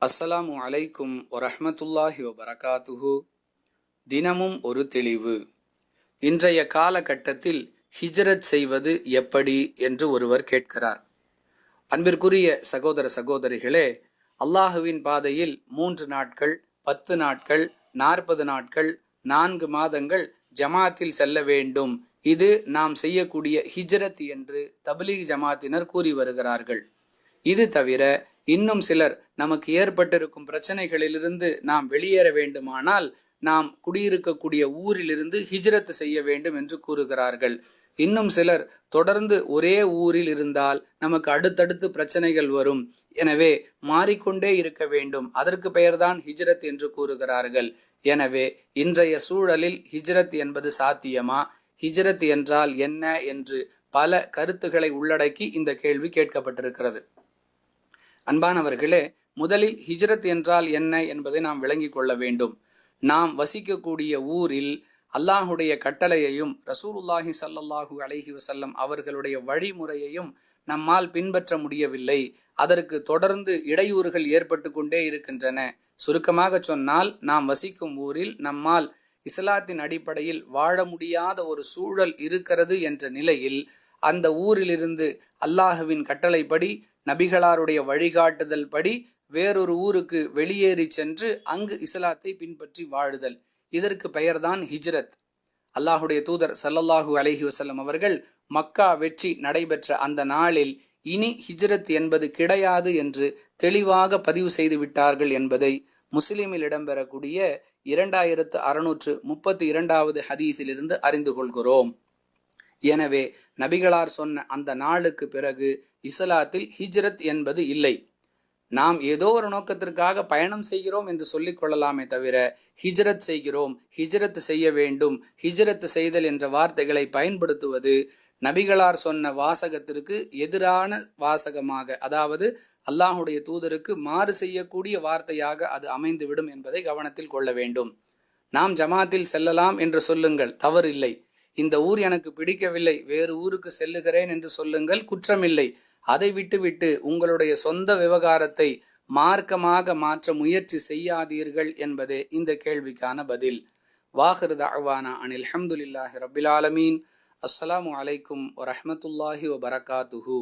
அஸ்ஸலாமு அலைக்கும் வரஹமத்துல்லாஹி வபரகாத்துஹு. தினமும் ஒரு தெளிவு. இன்றைய காலகட்டத்தில் ஹிஜ்ரத் செய்வது எப்படி என்று ஒருவர் கேட்கிறார். அன்பிற்குரிய சகோதர சகோதரிகளே அல்லாஹுவின் பாதையில் மூன்று நாட்கள் பத்து நாட்கள் நாற்பது நாட்கள் நான்கு மாதங்கள் ஜமாத்தில் செல்ல வேண்டும். இது நாம் செய்யக்கூடிய ஹிஜ்ரத் என்று தபிலீக் ஜமாத்தினர் கூறி வருகிறார்கள். இது தவிர இன்னும் சிலர் நமக்கு ஏற்பட்டிருக்கும் பிரச்சனைகளிலிருந்து நாம் வெளியேற வேண்டுமானால் நாம் குடியிருக்கக்கூடிய ஊரிலிருந்து ஹிஜ்ரத் செய்ய வேண்டும் என்று கூறுகிறார்கள். இன்னும் சிலர் தொடர்ந்து ஒரே ஊரில் இருந்தால் நமக்கு அடுத்தடுத்து பிரச்சனைகள் வரும். எனவே மாறிக்கொண்டே இருக்க வேண்டும். அதற்கு பெயர்தான் ஹிஜ்ரத் என்று கூறுகிறார்கள். எனவே இன்றைய சூழலில் ஹிஜ்ரத் என்பது சாத்தியமா? ஹிஜ்ரத் என்றால் என்ன என்று பல கருத்துக்களை உள்ளடக்கி இந்த கேள்வி கேட்கப்பட்டிருக்கிறது. அன்பானவர்களே முதலில் ஹிஜ்ரத் என்றால் என்ன என்பதை நாம் விளங்கிக் கொள்ள வேண்டும். நாம் வசிக்கக்கூடிய ஊரில் அல்லாஹுடைய கட்டளையையும் ரசூலுல்லாஹி சல்லல்லாஹு அலஹி வசல்லம் அவர்களுடைய வழிமுறையையும் நம்மால் பின்பற்ற முடியவில்லை. அதற்கு தொடர்ந்து இடையூறுகள் ஏற்பட்டு கொண்டே இருக்கின்றன. சுருக்கமாக சொன்னால் நாம் வசிக்கும் ஊரில் நம்மால் இஸ்லாத்தின் அடிப்படையில் வாழ முடியாத ஒரு சூழல் இருக்கிறது என்ற நிலையில் அந்த ஊரிலிருந்து அல்லாஹுவின் கட்டளைப்படி நபிகளாருடைய வழிகாட்டுதல் படி வேறொரு ஊருக்கு வெளியேறி சென்று அங்கு இஸ்லாத்தை பின்பற்றி வாழுதல். இதற்கு பெயர்தான் ஹிஜ்ரத். அல்லாஹுடைய தூதர் சல்லல்லாஹூ அலஹி வசல்லம் அவர்கள் மக்கா வெற்றி நடைபெற்ற அந்த நாளில் இனி ஹிஜ்ரத் என்பது கிடையாது என்று தெளிவாக பதிவு செய்து விட்டார்கள் என்பதை முஸ்லிமில் இடம்பெறக்கூடிய இரண்டாயிரத்து அறுநூற்று முப்பத்தி இரண்டாவது ஹதீஸிலிருந்து அறிந்து கொள்கிறோம். எனவே நபிகளார் சொன்ன அந்த நாளுக்கு பிறகு இஸ்லாத்தில் ஹிஜ்ரத் என்பது இல்லை. நாம் ஏதோ ஒரு நோக்கத்திற்காக பயணம் செய்கிறோம் என்று சொல்லிக் கொள்ளலாமே தவிர ஹிஜ்ரத் செய்கிறோம் ஹிஜ்ரத் செய்ய வேண்டும் ஹிஜ்ரத் செய்தல் என்ற வார்த்தைகளை பயன்படுத்துவது நபிகளார் சொன்ன வாசகத்திற்கு எதிரான வாசகமாக அதாவது அல்லாஹுடைய தூதருக்கு மாறு செய்யக்கூடிய வார்த்தையாக அது அமைந்துவிடும் என்பதை கவனத்தில் கொள்ள வேண்டும். நாம் ஜமாத்தில் செல்லலாம் என்று சொல்லுங்கள் தவறில்லை. இந்த ஊர் எனக்கு பிடிக்கவில்லை வேறு ஊருக்கு செல்லுகிறேன் என்று சொல்லுங்கள் குற்றமில்லை. அதை விட்டுவிட்டு உங்களுடைய சொந்த விவகாரத்தை மார்க்கமாக மாற்ற முயற்சி செய்யாதீர்கள் என்பதே இந்த கேள்விக்கான பதில். வாஹிருத அவானா அனில் அஹமதுல்லாஹி ரபில் ஆலமீன். அஸ்ஸலாமு அலைக்கும் வரஹமத்துல்லாஹி வபரகாத்துஹூ.